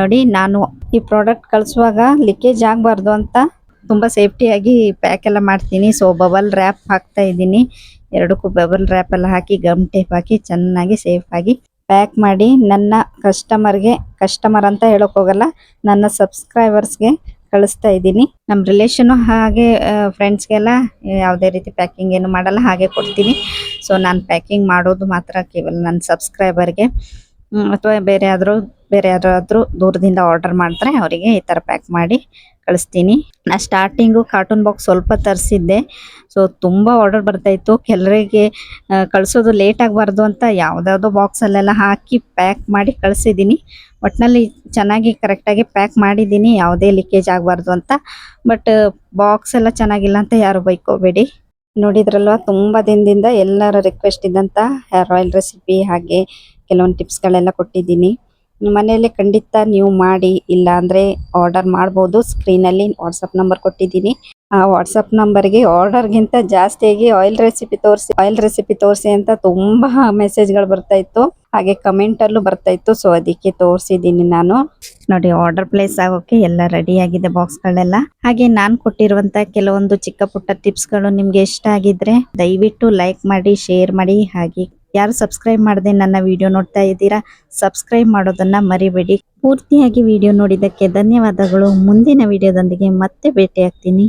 ನೋಡಿ, ನಾನು ಈ ಪ್ರಾಡಕ್ಟ್ ಕಳಿಸುವಾಗ ಲೀಕೇಜ್ ಆಗಬಾರ್ದು ಅಂತ ತುಂಬಾ ಸೇಫ್ಟಿಯಾಗಿ ಪ್ಯಾಕ್ ಎಲ್ಲ ಮಾಡ್ತೀನಿ. ಸೊ ಬಬಲ್ ರ್ಯಾಪ್ ಹಾಕ್ತಾ ಇದ್ದೀನಿ. ಎರಡಕ್ಕೂ ಬಬಲ್ ರ್ಯಾಪ್ ಎಲ್ಲ ಹಾಕಿ ಗಮ್ ಟೇಪ್ ಹಾಕಿ, ಚೆನ್ನಾಗಿ ಸೇಫ್ ಆಗಿ ಪ್ಯಾಕ್ ಮಾಡಿ, ನನ್ನ ಕಸ್ಟಮರ್ಗೆ ಕಸ್ಟಮರ್ ಅಂತ ಹೇಳಕ್ ಹೋಗಲ್ಲ, ನನ್ನ ಸಬ್ಸ್ಕ್ರೈಬರ್ಸ್ಗೆ ಕಳಿಸ್ತಾ ಇದ್ದೀನಿ. ನಮ್ಮ ರಿಲೇಷನು ಹಾಗೆ ಫ್ರೆಂಡ್ಸ್ಗೆಲ್ಲ ಯಾವುದೇ ರೀತಿ ಪ್ಯಾಕಿಂಗ್ ಏನು ಮಾಡಲ್ಲ, ಹಾಗೆ ಕೊಡ್ತೀನಿ. ಸೊ ನಾನು ಪ್ಯಾಕಿಂಗ್ ಮಾಡೋದು ಮಾತ್ರ ಕೇವಲ ನನ್ನ ಸಬ್ಸ್ಕ್ರೈಬರ್ಗೆ ಅಥವಾ ಬೇರೆ ಆದರೂ ಬೇರೆ ಯಾರಾದರೂ ದೂರದಿಂದ ಆರ್ಡರ್ ಮಾಡಿದ್ರೆ ಅವರಿಗೆ ಈ ಥರ ಪ್ಯಾಕ್ ಮಾಡಿ ಕಳಿಸ್ತೀನಿ. ನಾ ಸ್ಟಾರ್ಟಿಂಗು ಕಾರ್ಟೂನ್ ಬಾಕ್ಸ್ ಸ್ವಲ್ಪ ತರಿಸಿದ್ದೆ. ಸೊ ತುಂಬ ಆರ್ಡರ್ ಬರ್ತಾ ಇತ್ತು. ಕೆಲವರಿಗೆ ಕಳಿಸೋದು ಲೇಟ್ ಆಗಬಾರ್ದು ಅಂತ ಯಾವುದ್ಯಾವುದೋ ಬಾಕ್ಸಲ್ಲೆಲ್ಲ ಹಾಕಿ ಪ್ಯಾಕ್ ಮಾಡಿ ಕಳಿಸಿದ್ದೀನಿ. ಒಟ್ಟಿನಲ್ಲಿ ಚೆನ್ನಾಗಿ ಕರೆಕ್ಟಾಗಿ ಪ್ಯಾಕ್ ಮಾಡಿದ್ದೀನಿ. ಯಾವುದೇ ಲೀಕೇಜ್ ಆಗಬಾರ್ದು ಅಂತ. ಬಟ್ ಬಾಕ್ಸ್ ಎಲ್ಲ ಚೆನ್ನಾಗಿಲ್ಲ ಅಂತ ಯಾರು ಬೈಕೋಬೇಡಿ. ನೋಡಿದ್ರಲ್ವಾ, ತುಂಬ ದಿನದಿಂದ ಎಲ್ಲರ ರಿಕ್ವೆಸ್ಟ್ ಇದ್ದಂಥ ಹೇರ್ ಆಯಿಲ್ ರೆಸಿಪಿ ಹಾಗೆ ಕೆಲವೊಂದು ಟಿಪ್ಸ್ಗಳೆಲ್ಲ ಕೊಟ್ಟಿದ್ದೀನಿ. ಮನೆಯಲ್ಲಿ ಖಂಡಿತ ನೀವು ಮಾಡಿ, ಇಲ್ಲ ಅಂದರೆ ಆರ್ಡರ್ ಮಾಡ್ಬೋದು. ಸ್ಕ್ರೀನಲ್ಲಿ ವಾಟ್ಸಪ್ ನಂಬರ್ ಕೊಟ್ಟಿದ್ದೀನಿ. ಆ ವಾಟ್ಸಪ್ ನಂಬರ್ಗೆ ಆರ್ಡರ್ಗಿಂತ ಜಾಸ್ತಿಯಾಗಿ ಆಯಿಲ್ ರೆಸಿಪಿ ತೋರಿಸಿ, ಆಯಿಲ್ ರೆಸಿಪಿ ತೋರಿಸಿ ಅಂತ ತುಂಬ ಮೆಸೇಜ್ಗಳು ಬರ್ತಾ ಇತ್ತು. ಹಾಗೆ ಕಮೆಂಟಲ್ಲೂ ಬರ್ತಾ ಇತ್ತು. ಸೊ, ಅದಕ್ಕೆ ತೋರಿಸಿದ್ದೀನಿ ನಾನು. ನೋಡಿ, ಆರ್ಡರ್ ಪ್ಲೇಸ್ ಆಗೋಕೆ ಎಲ್ಲ ರೆಡಿ ಆಗಿದೆ ಬಾಕ್ಸ್ಗಳೆಲ್ಲ. ಹಾಗೆ ನಾನು ಕೊಟ್ಟಿರುವಂತ ಕೆಲವೊಂದು ಚಿಕ್ಕ ಪುಟ್ಟ ಟಿಪ್ಸ್ಗಳು ನಿಮ್ಗೆ ಇಷ್ಟ ಆಗಿದ್ರೆ ದಯವಿಟ್ಟು ಲೈಕ್ ಮಾಡಿ, ಶೇರ್ ಮಾಡಿ. ಹಾಗೆ ಯಾರು ಸಬ್ಸ್ಕ್ರೈಬ್ ಮಾಡದೆ ನನ್ನ ವಿಡಿಯೋ ನೋಡ್ತಾ ಇದ್ದೀರಾ ಸಬ್ಸ್ಕ್ರೈಬ್ ಮಾಡೋದನ್ನ ಮರಿಬೇಡಿ. ಪೂರ್ತಿಯಾಗಿ ವಿಡಿಯೋ ನೋಡಿದ್ದಕ್ಕೆ ಧನ್ಯವಾದಗಳು. ಮುಂದಿನ ವಿಡಿಯೋದೊಂದಿಗೆ ಮತ್ತೆ ಭೇಟಿ ಆಗ್ತೀನಿ